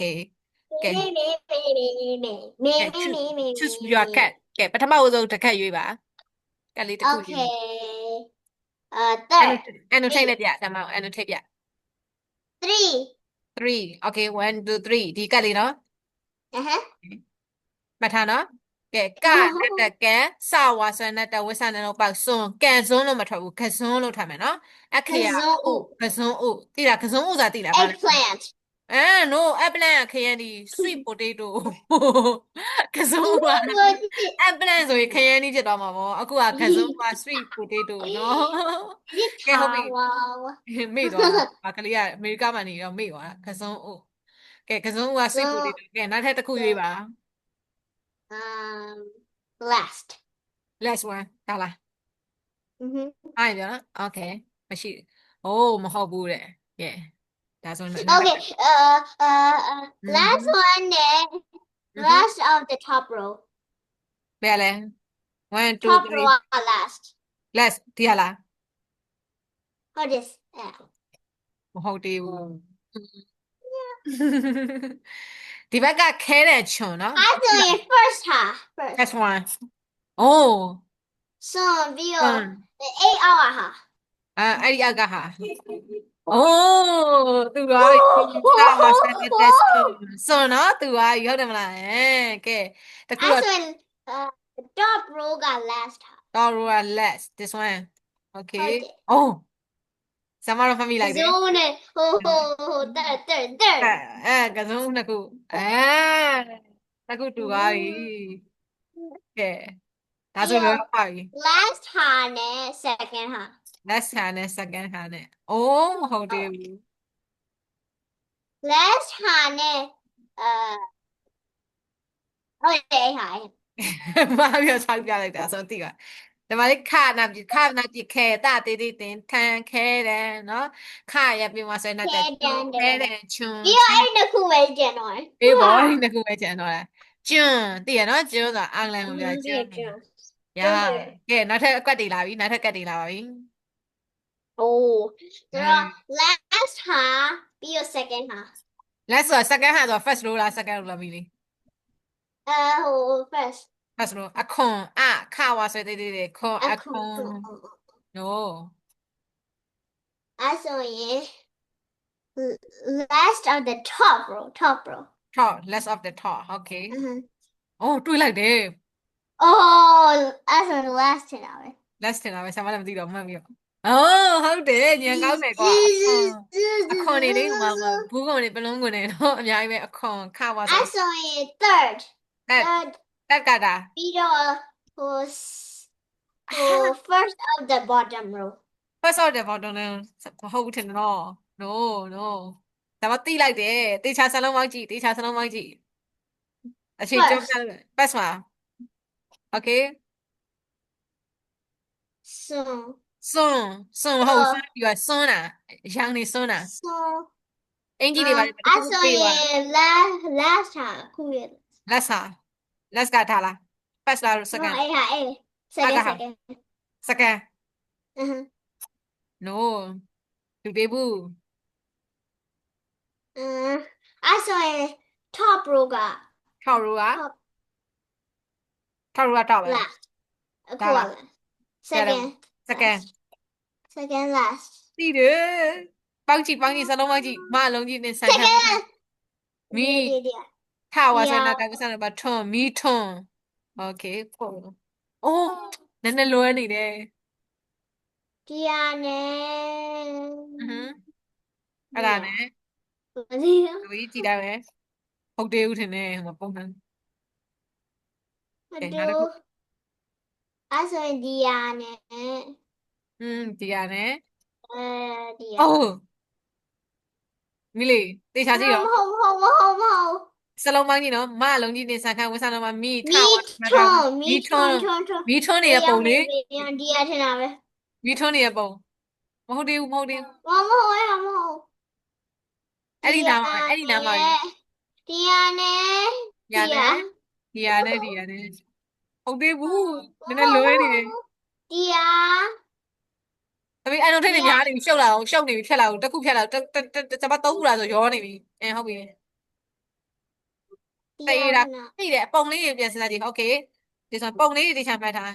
Okay. Okay. Choose, choose your cat. Okay. ပထမဦးဆုံးတစ်ခက်ရွေးပါ။ကတ်လေးတစ်ခုရွေး။ Okay. အာတက်။ And take လိုက်ပြ။ဒါမှမဟုတ် and take ပြ။3 3 Okay. 1 2 3ဒီကတ်လေးနော်။အဟမ်း။မှတ်ထားနော်။ကဲကတက်တက်ကန်စဝါဆန်တက်ဝဆန်တော့ပေါ့စွန်ကန်စွန်းလို့မထွက်ဘူးကစွန်းလို့ထွက်မယ်နော်အခရာဥကစွန်းဥသိလားကစွန်းဥဆိုတာသိလား Eggplant အဲ no eggplant ခရမ်းဒီ sweet potato ခစွန်းဥက eggplant ဆိုရင်ခရမ်းဒီဖြစ်သွားမှာပေါ့အခုကခစွန်းဥက sweet potato နော်ကဲဟုတ်ပြီဝါဝမေ့သွားတာဘာကလေးကအမေရိကမှာနေတော့မေ့သွားတာခစွန်းဥကဲခစွန်းဥက sweet potato ကဲနောက်ထပ်တစ်ခုရွေးပါ um last last one ဒါလား mhm အားရနော် okay မရှိโอ้မဟုတ်ဘူးတဲ့ကဲ ဒါဆိုရင် okay uh uh uh, last one then Mhm. last of the top row ဘယ်လဲ 1 2 top 3 row are last last ဒီဟာလား how this yeah မဟုတ်သေးဘူးဒီဘက်ကခဲတဲ့ခြုံနော် I do it first half first that's one oh so view one the eight hour half အဲအဲ့ဒီအောက်ကဟာ oh သူကကာမစတဲ့တက်စွန်နော်သူကဟုတ်တယ်မလားအဲကဲတခု I တော့ do uh the top row got last half တော်ရ less this one okay Okay. oh ဆမရဖမီလိုက်တယ် zone ho ho ho third third third အဲအဲကစုံနှစ်ခုအဲနှစ်ခုတူသွားပြီကဲဒါဆိုတော့ပါပြီ last half နဲ့ second half Last hand နဲ့ second hand နဲ့ oh မဟုတ်သေးဘူး last half နဲ့ uh ဟုတ်တယ်ဟာမပြောချောက်ပြလိုက်တာဆိုတော့သိပါဒီမှာလေးခနာပြခနာပြခဲတာတေးတေးတင်ထန်ခဲတယ်နော်ခရပြမဆွဲနေတဲ့ခဲတယ်ချွန်းပြီးတော့အဲ့ဒီတစ်ခုပဲကျန်တော့တယ်အေးဘောဒီနှစ်ခုပဲကျန်တော့တယ်ကျွန်းသိရနော်ကျွန်းဆိုတာအင်္ဂလိပ်လိုပြောကျွန်းကျွန်းရကဲနောက်ထပ်အကွက်တွေလာပြီနောက်ထပ်ကက်တွေလာပါပြီ Oh, mm. last half be your second half. Last or second half or first rule or second rule really. Uh, oh, first. First rule. A con. Ah, cow. so they did it. Con. A con. No. I saw it. Last of the top row. Top row. Top. Last of the top. Okay. Mm -hmm. Oh, do it like that. Oh, I saw the last 10 hours. Last 10 hours. I'm going to do it. လည်းမသိတော့မှတ်ပြီးတော့哦ဟုတ်တယ်ညံကောင်းတယ်ကွာအခွန်အခွန်နေလေးမှာဘူးကုန်နေပလုံးကုန်နေတော့အများကြီးပဲအခွန်ခဝါဆွဲအဲ့ဆိုရင် third တက် third တက်ကတာပြီးတော့ဟို s- ဟို first of the bottom row first of the bottom နဲ့မဟုတ်ဘူးထင်တယ်နော် no no ဒါမှတိလိုက်တယ်တေချာစလုံးပေါင်းကြည့်တေချာစလုံးပေါင်းကြည့်အချိန်ကျော်ပြတယ် first မှာ okay so စွန်းစွန်းဟုတ်စွန်းပြီးတော့စွန်းတာရောင်နေစွန်းတာစွန်းအင်္ဂလိပ်တွေပါတယ်အဲ့ဆိုရင် last last ခုရ last last ကထားလား first လား second အေးဟာအေး second second second အဟမ်း no သူပေးဘူးအင်းအဲ့ဆိုရင် top row က top row က top row က top လားအခုက second second second last သိတယ်ပေါင်းကြည့်ပေါင်းကြည့်စလုံးပေါင်းကြည့်မအလုံးကြီးနဲ့ဆန်ခံ second မီ ဒီဒီ ထားဝါဆန် Yeah. နာကကဆန်ပါထွန်မီထွန်โอเคပို့အိုးနည်းနည်းလွယ်နေတယ် ဒီယာနဲ့ အဟမ်းအဲ့ဒါနဲ့ မသိဘူး ဒီကြည့်လိုက်ပဲဟုတ်တယ်ဦးထင်တယ်ဟိုမှာပုံမှန် မ ကဲ တူ နောက်တစ်ခု အဲ့ဆိုရင်ဒီယာနဲ့ อืมဒီရနဲ့အဲဒီယာအိုးမီလီတေချာကြည့်ရောမဟုတ်မဟုတ်မဟုတ်မဟုတ်စလုံးပေါင်းကြည့်နော်မအလုံးကြီးနဲ့ဆန်ခံဝဆန်တော့မှာမီမီထားဝါဆန်နာကထွန်းမီမီထွထွန်းန်းထွန်းထွန်းမီထွန်းနေတဲ့ပုံလေးဒီယာထင်တာပဲမီထွန်းနေတဲ့ပုံမဟုတ်သေးဘူးမဟုတ်သေးဘူးမမဟုတ်ရမဟုတ်အဲ့ဒီနားမှာအဲ့ဒီနားမှာဒီယာနဲ့ဒီရနဲ့ ဒီရနဲ့ဒီရနဲ့ဟုတ်သေးဘူးနည်းနည်းလွယ်နေတယ် ဒီယာ သမီးအဲ့တော့ထိတ်နေများနေပြီရှုပ်လာအောင်ရှုပ်နေပြီဖြတ်လာအောင်တစ်ခုဖြတ်လာအောင်တစ်တစ်တစ်တစ်ပတ်သုံးခုလာဆိုရောနေပြီအဲဟုတ်ပြီတရေတာသိတယ်ပုံလေးတွေပြန်စဉ်းစားကြည့် okay ဒီဆိုပုံလေးတွေတိချာမှတ်ထား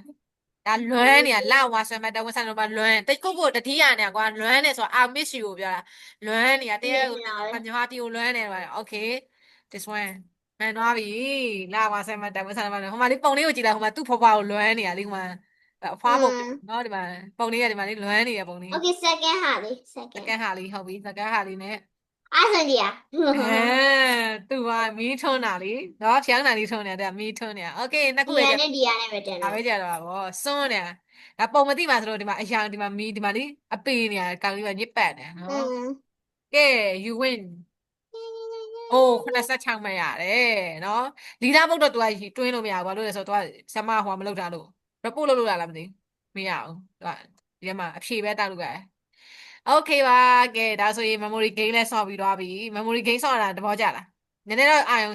ဒါလွမ်းနေရလာဝါဆွဲမှတ်တော့ဝဆန်တော့မလွမ်းတိတ်ကိုကိုတတိယနေကွာလွမ်းနေဆိုအာမစ်ရှူကိုပြောတာလွမ်းနေရတရားကိုမြန်မာတီကိုလွမ်းနေပါ okay this one မှန်သွားပြီလာဝါဆွဲမှတ်တော့ဝဆန်တော့ဟိုမှာလေးပုံလေးကိုကြည့်လိုက်ဟိုမှာသူ့ဖွားဖွားကိုလွမ်းနေရလေးဟိုမှာ အဖွားပုံနော်ဒီမှာပုံလေးကဒီမှာလေးလွမ်းနေရပုံလေး Okay, second ဟာလေ စ second ကန်ဟာလေးဟုတ်ပြီစကန်ဟာလေးနဲ့ အဲ့ဆိုဒီอ่ะ အဲသူကမီးထွန်းတာလေနော်ဖြောင်းတာလေးထွန်းနေတာမီးထွန်းနေတာโอเคနှစ်ခု ဒီ ပဲ ရ ကြ နဲ့ဒီရနဲ့ပဲတင် ဒါ တော့ ပဲကြတော့ဗောစွန်းနေတာဒါပုံမသိပါဆိုတော့ဒီမှာအယောင်ဒီမှာမီးဒီမှာလေအပေနေတာကောင်လေးကညစ်ပတ်နေ อื နော် ม ကဲ you win အိုး86မှတ်ရတယ်နော်လီဒါဘုတ်တော့ तू ကတွင်းလို့မရဘူးဘာလို့လဲဆိုတော့ तू ကဆမဟိုမလုပ်တာလို့ report လုပ်လို့လားမသိမရအောင်ဒီမှာအဖြေပဲတောက်လို့ရတယ် okay ပါကဲဒါဆိုရင် memory game လဲဆော့ပြီးတော့ပြီ memory game ဆော့တာတဘောကြလားနည်းနည်းတော့အာရုံ